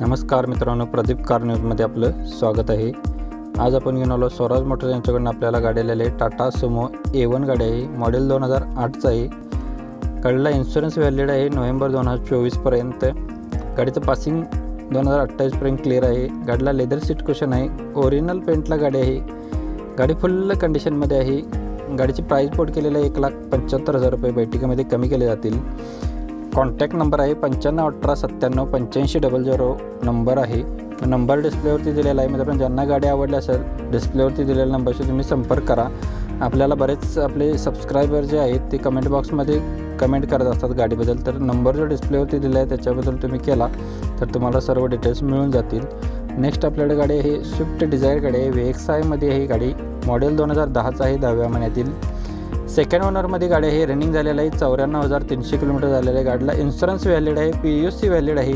नमस्कार मित्रांनो प्रदीप कार न्यूजमध्ये आपलं स्वागत आहे. आज आपण घेऊन आलो स्वराज मोटर्स यांच्याकडून आपल्याला गाडी आलेली आहे टाटा सुमो ए वन गाडी आहे. मॉडेल दोन हजार आठचं आहे. गाडीला इन्शुरन्स व्हॅलिड आहे नोव्हेंबर दोन हजार चोवीसपर्यंत गाडीचं पासिंग दोन हजार अठ्ठावीसपर्यंत क्लिअर आहे. गाडीला लेदर सीट क्वेश्चन आहे. ओरिजिनल पेंटला गाडी आहे. गाडी फुल कंडिशनमध्ये आहे. गाडीची प्राईस पोट केलेलं आहे एक लाख पंच्याहत्तर हजार रुपये. बैठकीमध्ये कमी केले जातील. कॉन्टॅक्ट नंबर आहे पंच्याण्णव अठरा सत्त्याण्णव पंच्याऐंशी डबल झिरो नंबर आहे. नंबर डिस्प्लेवरती दिलेला आहे. मित्रांनो ज्यांना गाडी आवडली असेल डिस्प्लेवरती दिलेल्या नंबरशी तुम्ही संपर्क करा. आपल्याला बरेच आपले सबस्क्रायबर जे आहेत ते कमेंट बॉक्समध्ये कमेंट करत असतात गाडीबद्दल. तर नंबर जो डिस्प्लेवरती दिला आहे त्याच्याबद्दल तुम्ही केला तर तुम्हाला सर्व डिटेल्स मिळून जातील. नेक्स्ट आपल्याकडे गाडी आहे स्विफ्ट डिझायर गाडी आहे वी एक्स आयमध्ये ही गाडी मॉडेल दोन हजार दहाचं आहे दहाव्या महिन्यातील. सेकंड ओनरमध्ये गाडी आहे रनिंग झालेलं आहे चौऱ्याण्णव हजार तीनशे किलोमीटर झालेलं आहे गाडीला. इन्शुरन्स व्हॅलिड आहे पी यू सी व्हॅलिड आहे.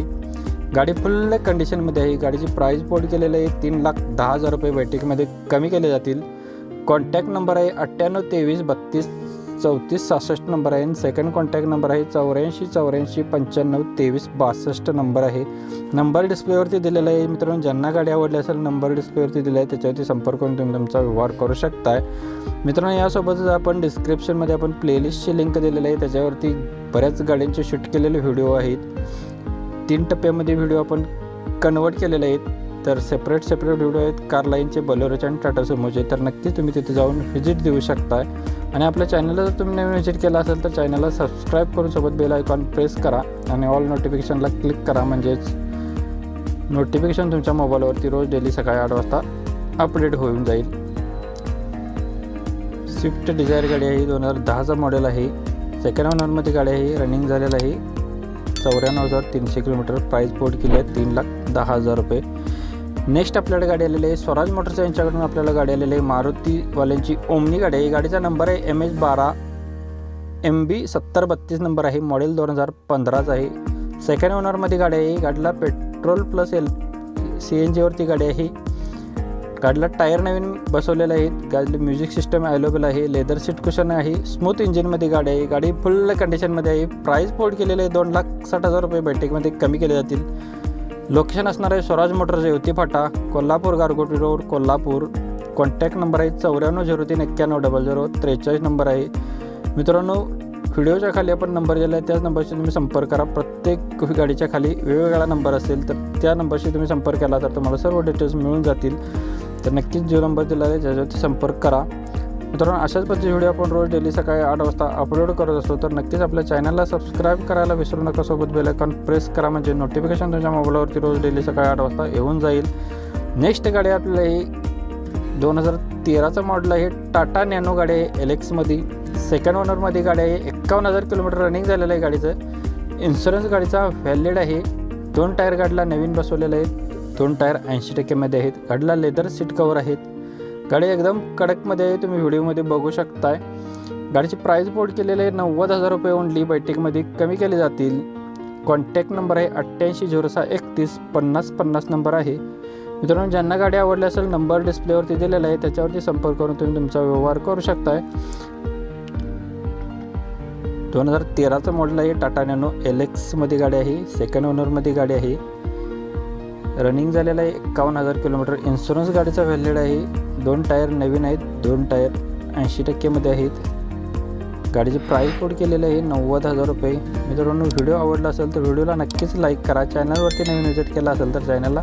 गाडी फुल कंडिशनमध्ये आहे. गाडीची प्राईस पोट केलेली आहे तीन लाख दहा हजार रुपये बैठकीमध्ये कमी केले जातील. कॉन्टॅक्ट नंबर आहे अठ्ठ्याण्णव तेवीस बत्तीस चौतीस सहासष्ट नंबर आहे. आणि सेकंड कॉन्टॅक्ट नंबर आहे चौऱ्याऐंशी चौऱ्याऐंशी पंच्याण्णव तेवीस बासष्ट नंबर आहे. नंबर डिस्प्लेवरती दिलेला आहे. मित्रांनो ज्यांना गाडी आवडली असेल नंबर डिस्प्लेवरती दिला आहे. त्याच्यावरती संपर्क करून तुम्ही तुमचा व्यवहार करू शकताय. मित्रांनो यासोबतच आपण डिस्क्रिप्शनमध्ये आपण प्लेलिस्टची लिंक दिलेली आहे. त्याच्यावरती बऱ्याच गाड्यांचे शूट केलेले व्हिडिओ आहेत. तीन टप्प्यामध्ये व्हिडिओ आपण कन्वर्ट केलेले आहेत. तर सेपरेट सेपरेट व्हिडिओ आहेत. कार लाईनचे बलोरोचे आणि टाटा सुमोचे तर नक्कीच तुम्ही तिथे जाऊन व्हिजिट देऊ शकताय. आणि आपल्या चॅनलला जर तुम्ही नवीन व्हिजिट केला असेल तर चॅनलला सबस्क्राईब करून सोबत बेल आयकॉन प्रेस करा आणि ऑल नोटिफिकेशनला क्लिक करा. म्हणजेच नोटिफिकेशन तुमच्या मोबाईलवरती रोज डेली सकाळी आठ वाजता अपडेट होऊन जाईल. स्विफ्ट डिझायर गाडी आहे दोन हजार दहाचा मॉडेल आहे. सेकंड ओनरमध्ये गाडी आहे रनिंग झालेलं आहे. चौऱ्याण्णव हजार तीनशे किलोमीटर प्राईस पोर्ट केली आहे तीन लाख दहा हजार रुपये. नेक्स्ट आपल्याला गाडी आलेली आहे. स्वराज मोटर्स यांच्याकडून आपल्याला गाडी आलेली आहे. मारुतीवाल्यांची ओमनी गाडी आहे. गाडीचा नंबर आहे एम एच बारा. एम बी सत्तर बत्तीस नंबर आहे. मॉडेल दोन हजार पंधराचा आहे. सेकंड ओनरमध्ये गाडी आहे. गाडीला petrol plus L C N जीवरती गाडी आहे. गाडीला टायर नवीन बसवलेले आहेत. गाडीला म्युझिक सिस्टम अवेलेबल आहे. लेदर सीट कुशन आहे. स्मूथ इंजिनमध्ये गाडी आहे. गाडी फुल कंडिशनमध्ये आहे. प्राईस पोर्ट केलेले आहे. दोन लाख साठ हजार रुपये बैठकीमध्ये कमी केले जातील. लोकेशन असणार आहे स्वराज मोटर्स येवती फाटा Kolhapur Gargoti road Kolhapur. Contact number आहे चौऱ्याण्णव झिरो तीन एक्क्याण्णव डबल झिरो त्रेचाळीस नंबर आहे. मित्रांनो व्हिडिओच्या खाली आपण नंबर दिला आहे त्याच नंबरशी तुम्ही संपर्क करा. प्रत्येक गाडीच्या खाली वेगवेगळा नंबर असेल तर त्या नंबरशी तुम्ही संपर्क केला तर तुम्हाला सर्व डिटेल्स मिळून जातील. तर नक्कीच जो नंबर दिला आहे त्याच्यावरती संपर्क करा. मित्रांनो अशाच पद्धतीचे व्हिडिओ आपण रोज डेली सकाळी आठ वाजता अपलोड करत असतो तर नक्कीच आपल्या चॅनलला सबस्क्राईब करायला विसरू नका. सोबत बेल आयकॉन प्रेस करा म्हणजे नोटिफिकेशन तुमच्या मोबाईलवरती रोज डेली सकाळी आठ वाजता येऊन जाईल. नेक्स्ट गाडी आपल्याला ही दोन हजार तेराचं मॉडल आहे टाटा नॅनो गाडी आहे एल एक्समध्ये सेकंड ओनरमध्ये गाडी आहे एक्कावन्न हजार किलोमीटर रनिंग झालेलं आहे गाडीचं. इन्शुरन्स गाडीचा व्हॅलिड आहे. दोन टायर गाडीला नवीन बसवलेले आहेत दोन टायर ऐंशी टक्केमध्ये आहेत. गाडीला लेदर सीट कवर आहेत. गाडी एकदम कडकमध्ये आहे तुम्ही व्हिडिओमध्ये बघू शकताय. गाडीची प्राईस बोर्ड केलेली आहे नव्वद हजार रुपये ओनली बैठकीमध्ये कमी केले जातील. कॉन्टॅक्ट नंबर आहे अठ्ठ्याऐंशी झिरो सहा एकतीस पन्नास पन्नास नंबर आहे. मित्रांनो ज्यांना गाडी आवडली असेल नंबर डिस्प्लेवरती दिलेला आहे त्याच्यावरती संपर्क करून तुम्ही तुमचा व्यवहार करू शकताय. दोन हजार तेराचं मॉडेल आहे टाटा नॅनो एल एक्समध्ये गाडी आहे सेकंड ओनरमध्ये गाडी आहे. रनिंग झालेलं आहे एकावन्न हजार किलोमीटर इन्शुरन्स गाडीचा व्हॅलिड आहे. दोन टायर नवीन आहेत दोन टायर ऐंशी टक्केमध्ये आहेत. गाडीचे प्राईस कोड केलेलं आहे नव्वद हजार रुपये. मित्रांनो व्हिडिओ आवडला असेल तर व्हिडिओला नक्कीच लाईक करा. चॅनलवरती नवीन विजिट केला असेल तर चॅनलला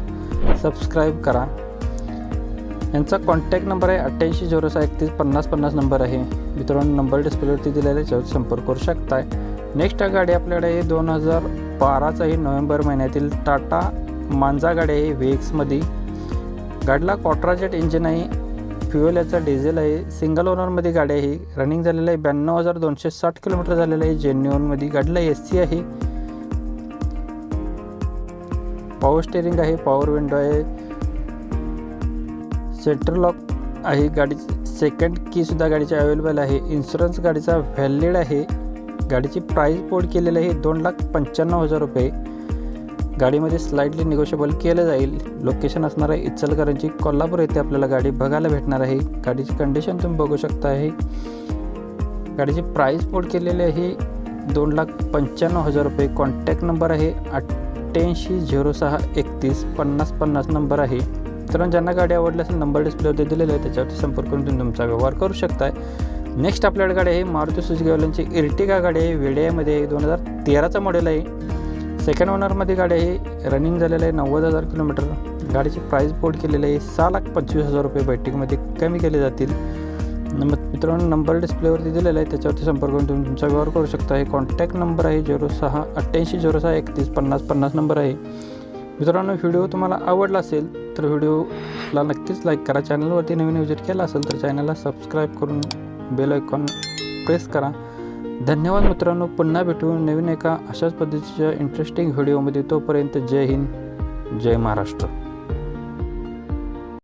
सबस्क्राईब करा. यांचा कॉन्टॅक्ट नंबर आहे अठ्ठ्याऐंशी झिरो सहा एकतीस पन्नास पन्नास नंबर आहे. मित्रांनो नंबर डिस्प्लेवरती दिलेला आहे त्याच्यावर संपर्क करू शकताय. नेक्स्ट गाडी आपल्याकडे आहे दोन हजार बाराचा आहे नोव्हेंबर महिन्यातील टाटा मांजा गाडी आहे व्ही एक्समध्ये गाडीला कॉट्राजेट इंजिन आहे फ्युएल याचा डिझेल आहे. सिंगल ओनरमध्ये गाडी आहे. रनिंग झालेलं आहे. ब्याण्णव हजार दोनशे साठ किलोमीटर झालेलं आहे. जेन्युअनमध्ये गाडीला ए सी आहे. पॉवर स्टेरिंग आहे. पॉवर विंडो आहे. सेंटर लॉक आहे. गाडी सेकंड कीसुद्धा गाडीची अवेलेबल आहे. इन्शुरन्स गाडीचा व्हॅलिड आहे. गाडीची प्राईस बोर्ड केलेली आहे. दोन लाख पंच्याण्णव हजार रुपये. गाडीमध्ये स्लाइडली निगोशिएबल केलं जाईल. लोकेशन असणार आहे इचलकरंजी कोल्हापूर येथे आपल्याला गाडी बघायला भेटणार आहे. गाडीची कंडिशन तुम्ही बघू शकता आहे. गाडीची प्राईस बोर्ड केलेली आहे. दोन लाख पंच्याण्णव हजार रुपये. कॉन्टॅक्ट नंबर आहे अठ्ठ्याऐंशी झिरो सहा एकतीस. पन्नास पन्नास नंबर आहे. तर ज्यांना गाडी आवडली असेल नंबर डिस्प्लेवरती दिलेला आहे त्याच्यावरती संपर्क करून तुम्ही तुमचा व्यवहार करू शकताय. नेक्स्ट आपल्याकडे गाडी आहे मारुती सुझुकीवाल्यांची इर्टिगा गाडी आहे. वेडियामध्ये दोन हजार तेराचा मॉडेल आहे. सेकंड ओनरमध्ये गाडी आहे. रनिंग झालेलं आहे नव्वद हजार किलोमीटर गाडीची प्राईस बोर्ड केलेली आहे सहा लाख पंचवीस हजार रुपये बैठकीमध्ये कमी केले जातील. नंबर मित्रांनो नंबर डिस्प्लेवरती दिलेला आहे. त्याच्यावरती संपर्क करून तुम्ही तुमचा व्यवहार करू शकता. हे कॉन्टॅक्ट नंबर आहे झिरो सहा अठ्ठ्याऐंशी झिरो सहा एकतीस पन्नास पन्नास नंबर आहे. मित्रांनो व्हिडिओ तुम्हाला आवडला असेल तर व्हिडिओला नक्कीच लाईक करा. चॅनलवरती नवीन विजिट केला असेल तर चॅनलला सबस्क्राईब करून बेल आयकॉन प्रेस करा. धन्यवाद मित्रांनो पुन्हा भेटू नवीन एका अशाच पद्धतीच्या इंटरेस्टिंग व्हिडिओमध्ये तोपर्यंत जय हिंद जय महाराष्ट्र.